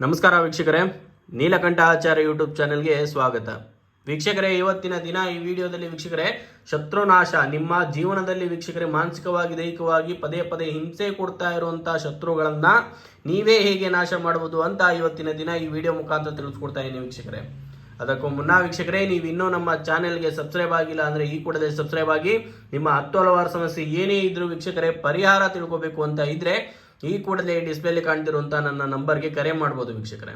ನಮಸ್ಕಾರ ವೀಕ್ಷಕರೇ, ನೀಲಕಂಠ ಆಚಾರ್ಯ ಯೂಟ್ಯೂಬ್ ಚಾನೆಲ್ಗೆ ಸ್ವಾಗತ. ವೀಕ್ಷಕರೇ, ಇವತ್ತಿನ ದಿನ ಈ ವಿಡಿಯೋದಲ್ಲಿ ವೀಕ್ಷಕರೇ, ಶತ್ರುನಾಶ, ನಿಮ್ಮ ಜೀವನದಲ್ಲಿ ವೀಕ್ಷಕರೇ, ಮಾನಸಿಕವಾಗಿ, ದೈಹಿಕವಾಗಿ ಪದೇ ಪದೇ ಹಿಂಸೆ ಕೊಡ್ತಾ ಇರುವಂತಹ ಶತ್ರುಗಳನ್ನ ನೀವೇ ಹೇಗೆ ನಾಶ ಮಾಡಬಹುದು ಅಂತ ಇವತ್ತಿನ ದಿನ ಈ ವಿಡಿಯೋ ಮುಖಾಂತರ ತಿಳಿಸ್ಕೊಡ್ತಾ ಇದ್ದೀನಿ ವೀಕ್ಷಕರೇ. ಅದಕ್ಕೂ ಮುನ್ನ ವೀಕ್ಷಕರೇ, ನೀವು ಇನ್ನೂ ನಮ್ಮ ಚಾನೆಲ್ಗೆ ಸಬ್ಸ್ಕ್ರೈಬ್ ಆಗಿಲ್ಲ ಅಂದ್ರೆ ಈ ಕೂಡಲೇ ಸಬ್ಸ್ಕ್ರೈಬ್ ಆಗಿ, ನಿಮ್ಮ ಹತ್ತು ಹಲವಾರು ಸಮಸ್ಯೆ ಏನೇ ಇದ್ರೂ ವೀಕ್ಷಕರೇ ಪರಿಹಾರ ತಿಳ್ಕೋಬೇಕು ಅಂತ ಇದ್ರೆ ಈ ಕೂಡಲೇ ಡಿಸ್ಪ್ಲೇಲಿ ಕಾಣ್ತಿರುವಂಥ ನನ್ನ ನಂಬರ್ಗೆ ಕರೆ ಮಾಡ್ಬೋದು ವೀಕ್ಷಕರೇ.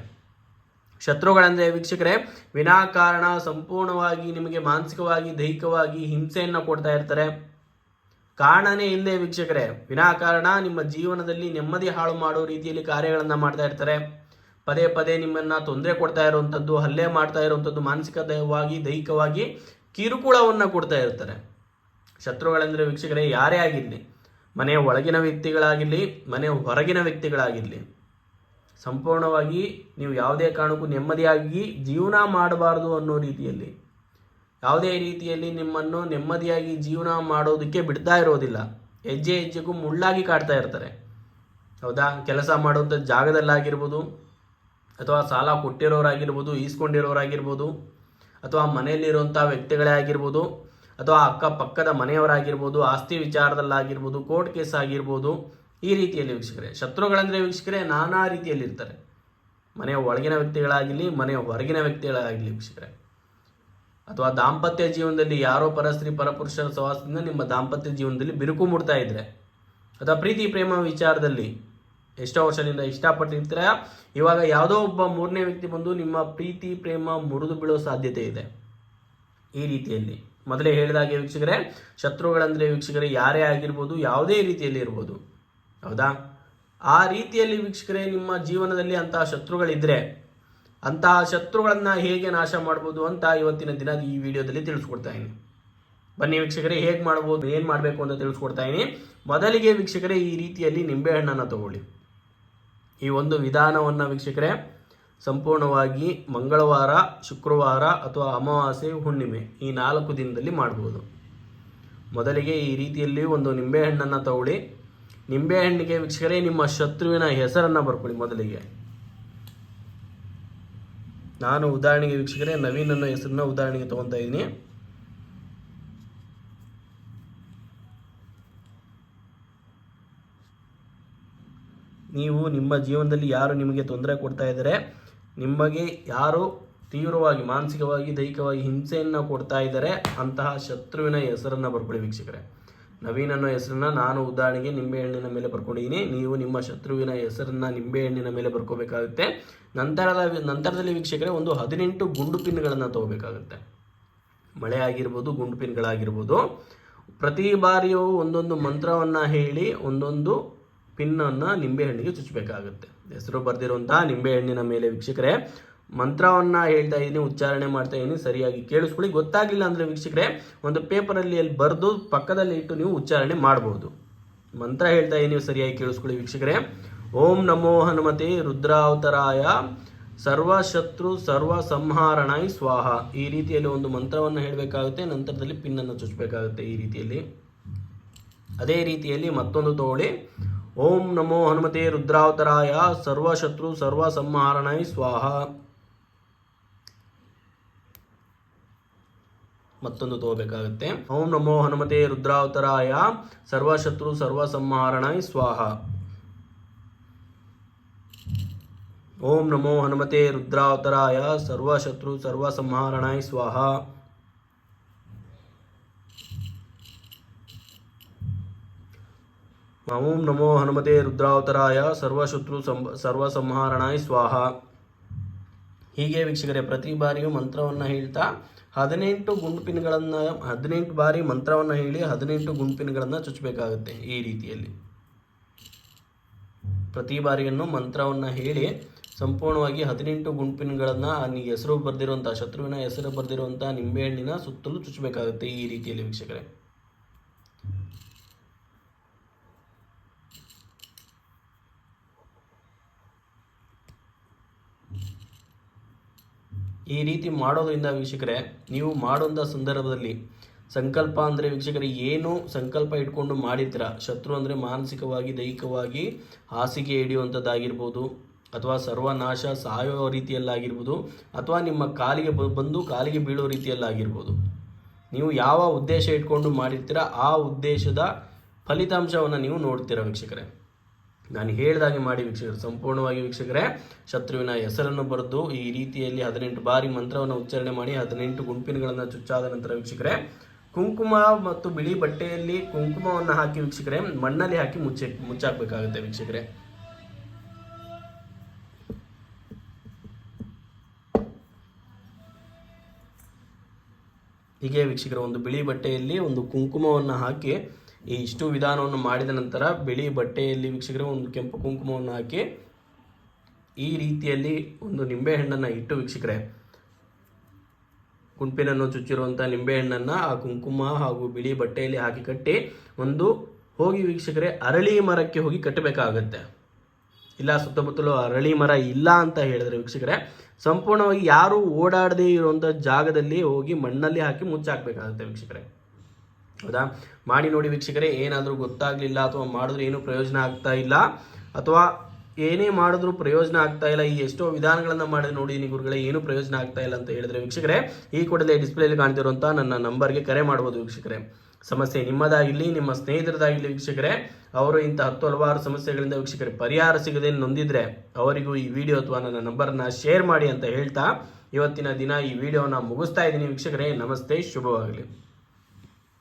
ಶತ್ರುಗಳಂದ್ರೆ ವೀಕ್ಷಕರೇ ವಿನಾಕಾರಣ ಸಂಪೂರ್ಣವಾಗಿ ನಿಮಗೆ ಮಾನಸಿಕವಾಗಿ, ದೈಹಿಕವಾಗಿ ಹಿಂಸೆಯನ್ನು ಕೊಡ್ತಾ ಇರ್ತಾರೆ. ಕಾರಣನೇ ಇಲ್ಲದೆ ವೀಕ್ಷಕರೇ ವಿನಾಕಾರಣ ನಿಮ್ಮ ಜೀವನದಲ್ಲಿ ನೆಮ್ಮದಿ ಹಾಳು ಮಾಡೋ ರೀತಿಯಲ್ಲಿ ಕಾರ್ಯಗಳನ್ನು ಮಾಡ್ತಾ ಇರ್ತಾರೆ. ಪದೇ ಪದೇ ನಿಮ್ಮನ್ನ ತೊಂದರೆ ಕೊಡ್ತಾ ಇರುವಂಥದ್ದು ಹಲ್ಲೆ ಮಾಡ್ತಾ ಇರುವಂಥದ್ದು ಮಾನಸಿಕವಾಗಿ, ದೈಹಿಕವಾಗಿ ಕಿರುಕುಳವನ್ನು ಕೊಡ್ತಾ ಇರ್ತಾರೆ. ಶತ್ರುಗಳೆಂದರೆ ವೀಕ್ಷಕರೇ, ಯಾರೇ ಆಗಿರಲಿ ಮನೆಯ ಒಳಗಿನ ವ್ಯಕ್ತಿಗಳಾಗಿರಲಿ ಮನೆಯ ಹೊರಗಿನ ವ್ಯಕ್ತಿಗಳಾಗಿರಲಿ, ಸಂಪೂರ್ಣವಾಗಿ ನೀವು ಯಾವುದೇ ಕಾರಣಕ್ಕೂ ನೆಮ್ಮದಿಯಾಗಿ ಜೀವನ ಮಾಡಬಾರ್ದು ಅನ್ನೋ ರೀತಿಯಲ್ಲಿ, ಯಾವುದೇ ರೀತಿಯಲ್ಲಿ ನಿಮ್ಮನ್ನು ನೆಮ್ಮದಿಯಾಗಿ ಜೀವನ ಮಾಡೋದಕ್ಕೆ ಬಿಡ್ತಾ ಇರೋದಿಲ್ಲ. ಹೆಜ್ಜೆ ಹೆಜ್ಜೆಗೂ ಮುಳ್ಳಾಗಿ ಕಾಡ್ತಾ ಇರ್ತಾರೆ. ಹೌದಾ? ಕೆಲಸ ಮಾಡುವಂಥ ಜಾಗದಲ್ಲಾಗಿರ್ಬೋದು ಅಥವಾ ಸಾಲ ಕೊಟ್ಟಿರೋರಾಗಿರ್ಬೋದು, ಈಸ್ಕೊಂಡಿರೋರಾಗಿರ್ಬೋದು, ಅಥವಾ ಮನೆಯಲ್ಲಿರುವಂಥ ವ್ಯಕ್ತಿಗಳೇ ಆಗಿರ್ಬೋದು, ಅಥವಾ ಅಕ್ಕಪಕ್ಕದ ಮನೆಯವರಾಗಿರ್ಬೋದು, ಆಸ್ತಿ ವಿಚಾರದಲ್ಲಾಗಿರ್ಬೋದು, ಕೋರ್ಟ್ ಕೇಸ್ ಆಗಿರ್ಬೋದು, ಈ ರೀತಿಯಲ್ಲಿ ವೀಕ್ಷಕರೇ, ಶತ್ರುಗಳಂದರೆ ವೀಕ್ಷಕರೇ ನಾನಾ ರೀತಿಯಲ್ಲಿ ಇರ್ತಾರೆ. ಮನೆಯ ಒಳಗಿನ ವ್ಯಕ್ತಿಗಳಾಗಲಿ ಮನೆಯ ಹೊರಗಿನ ವ್ಯಕ್ತಿಗಳಾಗಲಿ ವೀಕ್ಷಕರೇ. ಅಥವಾ ದಾಂಪತ್ಯ ಜೀವನದಲ್ಲಿ ಯಾರೋ ಪರಸ್ತ್ರೀ ಪರಪುರುಷರ ಸವಾಸದಿಂದ ನಿಮ್ಮ ದಾಂಪತ್ಯ ಜೀವನದಲ್ಲಿ ಬಿರುಕು ಮೂಡ್ತಾ ಇದ್ರೆ, ಅಥವಾ ಪ್ರೀತಿ, ಪ್ರೇಮ ವಿಚಾರದಲ್ಲಿ ಎಷ್ಟೋ ವರ್ಷದಿಂದ ಇಷ್ಟಪಟ್ಟಿರ್ತೀರ. ಇವಾಗ ಯಾವುದೋ ಒಬ್ಬ ಮೂರನೇ ವ್ಯಕ್ತಿ ಬಂದು ನಿಮ್ಮ ಪ್ರೀತಿ, ಪ್ರೇಮ ಮುರಿದು ಬೀಳೋ ಸಾಧ್ಯತೆ ಇದೆ. ಈ ರೀತಿಯಲ್ಲಿ. ಮೊದಲೇ ಹೇಳಿದಾಗೆ ವೀಕ್ಷಕರೇ, ಶತ್ರುಗಳಂದರೆ ವೀಕ್ಷಕರೇ ಯಾರೇ ಆಗಿರ್ಬೋದು ಯಾವುದೇ ರೀತಿಯಲ್ಲಿ ಇರ್ಬೋದು. ಹೌದಾ? ಆ ರೀತಿಯಲ್ಲಿ ವೀಕ್ಷಕರೇ ನಿಮ್ಮ ಜೀವನದಲ್ಲಿ ಅಂತಹ ಶತ್ರುಗಳಿದ್ರೆ, ಅಂತಹ ಶತ್ರುಗಳನ್ನ ಹೇಗೆ ನಾಶ ಮಾಡ್ಬೋದು ಅಂತ ಇವತ್ತಿನ ದಿನ ಈ ವಿಡಿಯೋದಲ್ಲಿ ತಿಳಿಸ್ಕೊಡ್ತಾ ಇದ್ದೀನಿ. ಬನ್ನಿ ವೀಕ್ಷಕರೇ, ಹೇಗೆ ಮಾಡ್ಬೋದು, ಏನು ಮಾಡಬೇಕು ಅಂತ ತಿಳಿಸ್ಕೊಡ್ತಾ ಇದ್ದೀನಿ. ಮೊದಲಿಗೆ ವೀಕ್ಷಕರೇ ಈ ರೀತಿಯಲ್ಲಿ ನಿಂಬೆಹಣ್ಣನ್ನು ತಗೊಳ್ಳಿ. ಈ ಒಂದು ವಿಧಾನವನ್ನು ವೀಕ್ಷಕರೇ, ಸಂಪೂರ್ಣವಾಗಿ ಮಂಗಳವಾರ, ಶುಕ್ರವಾರ ಅಥವಾ ಅಮಾವಾಸ್ಯೆ ಹುಣ್ಣಿಮೆ ಈ ನಾಲ್ಕು ದಿನದಲ್ಲಿ ಮಾಡ್ಬೋದು. ಮೊದಲಿಗೆ ಈ ರೀತಿಯಲ್ಲಿ ಒಂದು ನಿಂಬೆಹಣ್ಣನ್ನು ತಗೊಳ್ಳಿ. ನಿಂಬೆಹಣ್ಣಿಗೆ ವೀಕ್ಷಕರೇ, ನಿಮ್ಮ ಶತ್ರುವಿನ ಹೆಸರನ್ನು ಬರ್ಕೊಳ್ಳಿ ಮೊದಲಿಗೆ. ನಾನು ಉದಾಹರಣೆಗೆ ವೀಕ್ಷಕರೇ ನವೀನ್ ಅನ್ನೋ ಹೆಸರನ್ನ ಉದಾಹರಣೆಗೆ ತಗೊತಾ ಇದ್ದೀನಿ. ನೀವು ನಿಮ್ಮ ಜೀವನದಲ್ಲಿ ಯಾರು ನಿಮಗೆ ತೊಂದರೆ ಕೊಡ್ತಾ ಇದ್ದಾರೆ, ನಿಮಗೆ ಯಾರು ತೀವ್ರವಾಗಿ, ಮಾನಸಿಕವಾಗಿ, ದೈಹಿಕವಾಗಿ ಹಿಂಸೆಯನ್ನು ಕೊಡ್ತಾ ಇದ್ದಾರೆ, ಅಂತಹ ಶತ್ರುವಿನ ಹೆಸರನ್ನು ಬರ್ಕೊಳ್ಳಿ ವೀಕ್ಷಕರೇ. ನವೀನ್ ಅನ್ನೋ ಹೆಸರನ್ನ ನಾನು ಉದಾಹರಣೆಗೆ ನಿಂಬೆಹಣ್ಣಿನ ಮೇಲೆ ಬರ್ಕೊಂಡಿದ್ದೀನಿ. ನೀವು ನಿಮ್ಮ ಶತ್ರುವಿನ ಹೆಸರನ್ನ ನಿಂಬೆಹಣ್ಣಿನ ಮೇಲೆ ಬರ್ಕೋಬೇಕಾಗುತ್ತೆ. ನಂತರದ ನಂತರದಲ್ಲಿ ವೀಕ್ಷಕರೇ, ಒಂದು ಹದಿನೆಂಟು ಗುಂಡು ಪಿನ್ಗಳನ್ನು ತಗೋಬೇಕಾಗುತ್ತೆ. ಮಳೆ ಆಗಿರ್ಬೋದು, ಗುಂಡು ಪಿನ್ಗಳಾಗಿರ್ಬೋದು. ಪ್ರತಿ ಬಾರಿಯೂ ಒಂದೊಂದು ಮಂತ್ರವನ್ನು ಹೇಳಿ, ಒಂದೊಂದು ಪಿನ್ನನ್ನು ನಿಂಬೆಹಣ್ಣಿಗೆ ಚುಚ್ಚಬೇಕಾಗುತ್ತೆ. ಹೆಸರು ಬರೆದಿರುವಂತಹ ನಿಂಬೆಹಣ್ಣಿನ ಮೇಲೆ ವೀಕ್ಷಕರೇ, ಮಂತ್ರವನ್ನು ಹೇಳ್ತಾ ಇದ್ದೀನಿ ಉಚ್ಚಾರಣೆ ಮಾಡ್ತಾ ಇದ್ದೀನಿ ಸರಿಯಾಗಿ ಕೇಳಿಸ್ಕೊಳ್ಳಿ. ಗೊತ್ತಾಗಲಿಲ್ಲ ಅಂದರೆ ವೀಕ್ಷಕರೇ, ಒಂದು ಪೇಪರಲ್ಲಿ ಅಲ್ಲಿ ಬರೆದು ಪಕ್ಕದಲ್ಲಿ ಇಟ್ಟು ನೀವು ಉಚ್ಚಾರಣೆ ಮಾಡಬಹುದು ಮಂತ್ರ ಹೇಳ್ತಾ ಇದ್ದೀನಿ ಸರಿಯಾಗಿ ಕೇಳಿಸ್ಕೊಳ್ಳಿ ವೀಕ್ಷಕರೇ. ಓಂ ನಮೋ ಹನುಮತಿ, ರುದ್ರಾವತರಾಯ, ಸರ್ವ ಶತ್ರು, ಸರ್ವ ಸಂಹಾರಣಾಯ ಸ್ವಾಹ. ಈ ರೀತಿಯಲ್ಲಿ ಒಂದು ಮಂತ್ರವನ್ನು ಹೇಳಬೇಕಾಗುತ್ತೆ, ನಂತರದಲ್ಲಿ ಪಿನ್ನನ್ನು ಚುಚ್ಚಬೇಕಾಗುತ್ತೆ ಈ ರೀತಿಯಲ್ಲಿ. ಅದೇ ರೀತಿಯಲ್ಲಿ ಮತ್ತೊಂದು ತಗೊಳ್ಳಿ ಓಂ ನಮೋ ಹನುಮತೆ ರುದ್ರಾವತರಾಯ ಸರ್ವಶತ್ರು ಸರ್ವ ಸಂಹಾರಣಾಯ ಸ್ವಾಹ ಮತ್ತೊಂದು ತಗೋಬೇಕಾಗುತ್ತೆ. ಓಂ ನಮೋ ಹನುಮತೆ ರುದ್ರಾವತರಾಯ, ಸರ್ವಶತ್ರು ಸರ್ವ ಸಂಹಾರಣಾಯ ಸ್ವಾಹ. ಓಂ ನಮೋ ಹನುಮತೆ ರುದ್ರಾವತರಾಯ, ಸರ್ವಶತ್ರು ಸರ್ವ ಸಂಹಾರಣಾಯ ಸ್ವಾಹ. ಓಂ ನಮೋ ಹನುಮತೆ ರುದ್ರಾವತರಾಯ ಸರ್ವಶತ್ರು ಸಂ ಸರ್ವ ಸಂಹಾರಣಾಯ ಸ್ವಾಹ ಹೀಗೆ ವೀಕ್ಷಕರೇ, ಪ್ರತಿ ಬಾರಿಯೂ ಮಂತ್ರವನ್ನು ಹೇಳ್ತಾ ಹದಿನೆಂಟು ಗುಂಪಿನಗಳನ್ನು ಹದಿನೆಂಟು ಬಾರಿ ಮಂತ್ರವನ್ನು ಹೇಳಿ ಹದಿನೆಂಟು ಗುಂಪಿನ್ಗಳನ್ನು ಚುಚ್ಚಬೇಕಾಗುತ್ತೆ ಈ ರೀತಿಯಲ್ಲಿ. ಪ್ರತಿ ಬಾರಿಯನ್ನು ಮಂತ್ರವನ್ನು ಹೇಳಿ ಸಂಪೂರ್ಣವಾಗಿ ಹದಿನೆಂಟು ಗುಂಪಿನ್ಗಳನ್ನು ನಿಮಗೆ ಹೆಸರು ಬರೆದಿರುವಂಥ ಶತ್ರುವಿನ ಹೆಸರು ಬರೆದಿರುವಂಥ ನಿಂಬೆಹಣ್ಣಿನ ಸುತ್ತಲೂ ಚುಚ್ಚಬೇಕಾಗುತ್ತೆ ಈ ರೀತಿಯಲ್ಲಿ ವೀಕ್ಷಕರೇ. ಈ ರೀತಿ ಮಾಡೋದ್ರಿಂದ ವೀಕ್ಷಕರೇ, ನೀವು ಮಾಡುವಂಥ ಸಂದರ್ಭದಲ್ಲಿ ಸಂಕಲ್ಪ ಅಂದರೆ ವೀಕ್ಷಕರೇ, ಏನು ಸಂಕಲ್ಪ ಇಟ್ಕೊಂಡು ಮಾಡಿರ್ತೀರ? ಶತ್ರು ಅಂದರೆ ಮಾನಸಿಕವಾಗಿ, ದೈಹಿಕವಾಗಿ ಹಾಸಿಗೆ ಹಿಡಿಯುವಂಥದ್ದಾಗಿರ್ಬೋದು ಅಥವಾ ಸರ್ವನಾಶ ಸಾಯೋ ರೀತಿಯಲ್ಲಾಗಿರ್ಬೋದು, ಅಥವಾ ನಿಮ್ಮ ಕಾಲಿಗೆ ಬಂದು ಕಾಲಿಗೆ ಬೀಳೋ ರೀತಿಯಲ್ಲಾಗಿರ್ಬೋದು. ನೀವು ಯಾವ ಉದ್ದೇಶ ಇಟ್ಕೊಂಡು ಮಾಡಿರ್ತೀರ, ಆ ಉದ್ದೇಶದ ಫಲಿತಾಂಶವನ್ನು ನೀವು ನೋಡ್ತೀರ ವೀಕ್ಷಕರೇ. ನಾನು ಹೇಳಿದಾಗೆ ಮಾಡಿ ವೀಕ್ಷಕರು, ಸಂಪೂರ್ಣವಾಗಿ ವೀಕ್ಷಕರೇ, ಶತ್ರುವಿನ ಹೆಸರನ್ನು ಬರೆದು ಈ ರೀತಿಯಲ್ಲಿ ಹದಿನೆಂಟು ಬಾರಿ ಮಂತ್ರವನ್ನು ಉಚ್ಚಾರಣೆ ಮಾಡಿ ಹದಿನೆಂಟು ಗುಂಪಿನಗಳನ್ನು ಚುಚ್ಚಾದ ನಂತರ ವೀಕ್ಷಕರೇ, ಕುಂಕುಮ ಮತ್ತು ಬಿಳಿ ಬಟ್ಟೆಯಲ್ಲಿ ಕುಂಕುಮವನ್ನು ಹಾಕಿ ವೀಕ್ಷಕರೇ, ಮಣ್ಣಲ್ಲಿ ಹಾಕಿ ಮುಚ್ಚಿ, ಮುಚ್ಚಾಕಬೇಕಾಗುತ್ತೆ ವೀಕ್ಷಕರೇ. ಹೀಗೆ ವೀಕ್ಷಕರ, ಒಂದು ಬಿಳಿ ಬಟ್ಟೆಯಲ್ಲಿ ಒಂದು ಕುಂಕುಮವನ್ನು ಹಾಕಿ ಈ ಇಷ್ಟು ವಿಧಾನವನ್ನು ಮಾಡಿದ ನಂತರ ಬಿಳಿ ಬಟ್ಟೆಯಲ್ಲಿ ವೀಕ್ಷಕರೇ ಒಂದು ಕೆಂಪು ಕುಂಕುಮವನ್ನು ಹಾಕಿ ಈ ರೀತಿಯಲ್ಲಿ ಒಂದು ನಿಂಬೆಹಣ್ಣನ್ನು ಇಟ್ಟು ವೀಕ್ಷಕರೇ ಕುಂಪಿನನ್ನು ಚುಚ್ಚಿರುವಂಥ ನಿಂಬೆಹಣ್ಣನ್ನು ಆ ಕುಂಕುಮ ಹಾಗೂ ಬಿಳಿ ಬಟ್ಟೆಯಲ್ಲಿ ಹಾಕಿ ಕಟ್ಟಿ ಒಂದು ಹೋಗಿ ವೀಕ್ಷಕರೇ ಅರಳಿ ಮರಕ್ಕೆ ಹೋಗಿ ಕಟ್ಟಬೇಕಾಗತ್ತೆ. ಇಲ್ಲ, ಸುತ್ತಮುತ್ತಲು ಅರಳಿ ಮರ ಇಲ್ಲ ಅಂತ ಹೇಳಿದ್ರೆ ವೀಕ್ಷಕರೇ, ಸಂಪೂರ್ಣವಾಗಿ ಯಾರು ಓಡಾಡದೇ ಇರುವಂಥ ಜಾಗದಲ್ಲಿ ಹೋಗಿ ಮಣ್ಣಲ್ಲಿ ಹಾಕಿ ಮುಚ್ಚಾಕಬೇಕಾಗುತ್ತೆ ವೀಕ್ಷಕರೇ. ಹೌದಾ? ಮಾಡಿ ನೋಡಿ ವೀಕ್ಷಕರೇ, ಏನಾದರೂ ಗೊತ್ತಾಗಲಿಲ್ಲ ಅಥವಾ ಮಾಡಿದ್ರೆ ಏನೂ ಪ್ರಯೋಜನ ಆಗ್ತಾ ಇಲ್ಲ, ಅಥವಾ ಏನೇ ಮಾಡಿದ್ರೂ ಪ್ರಯೋಜನ ಆಗ್ತಾ ಇಲ್ಲ, ಈ ಎಷ್ಟೋ ವಿಧಾನಗಳನ್ನು ಮಾಡಿ ನೋಡಿದೀನಿ ಗುರುಗಳೇ, ಏನೂ ಪ್ರಯೋಜನ ಆಗ್ತಾ ಇಲ್ಲ ಅಂತ ಹೇಳಿದ್ರೆ ವೀಕ್ಷಕರೇ, ಈ ಕೂಡಲೇ ಡಿಸ್ಪ್ಲೇಲಿ ಕಾಣ್ತಿರುವಂಥ ನನ್ನ ನಂಬರ್ಗೆ ಕರೆ ಮಾಡ್ಬೋದು ವೀಕ್ಷಕರೇ. ಸಮಸ್ಯೆ ನಿಮ್ಮದಾಗಿರಲಿ ನಿಮ್ಮ ಸ್ನೇಹಿತರದಾಗಿರಲಿ ವೀಕ್ಷಕರೇ, ಅವರು ಇಂಥ ಹತ್ತು ಹಲವಾರು ಸಮಸ್ಯೆಗಳಿಂದ ವೀಕ್ಷಕರೇ ಪರಿಹಾರ ಸಿಗದೆ ನೊಂದಿದ್ರೆ ಅವರಿಗೂ ಈ ವಿಡಿಯೋ ಅಥವಾ ನನ್ನ ನಂಬರ್ನ ಶೇರ್ ಮಾಡಿ ಅಂತ ಹೇಳ್ತಾ, ಇವತ್ತಿನ ದಿನ ಈ ವಿಡಿಯೋನ ಮುಗಿಸ್ತಾ ಇದ್ದೀನಿ ವೀಕ್ಷಕರೇ. ನಮಸ್ತೆ, ಶುಭವಾಗಲಿ.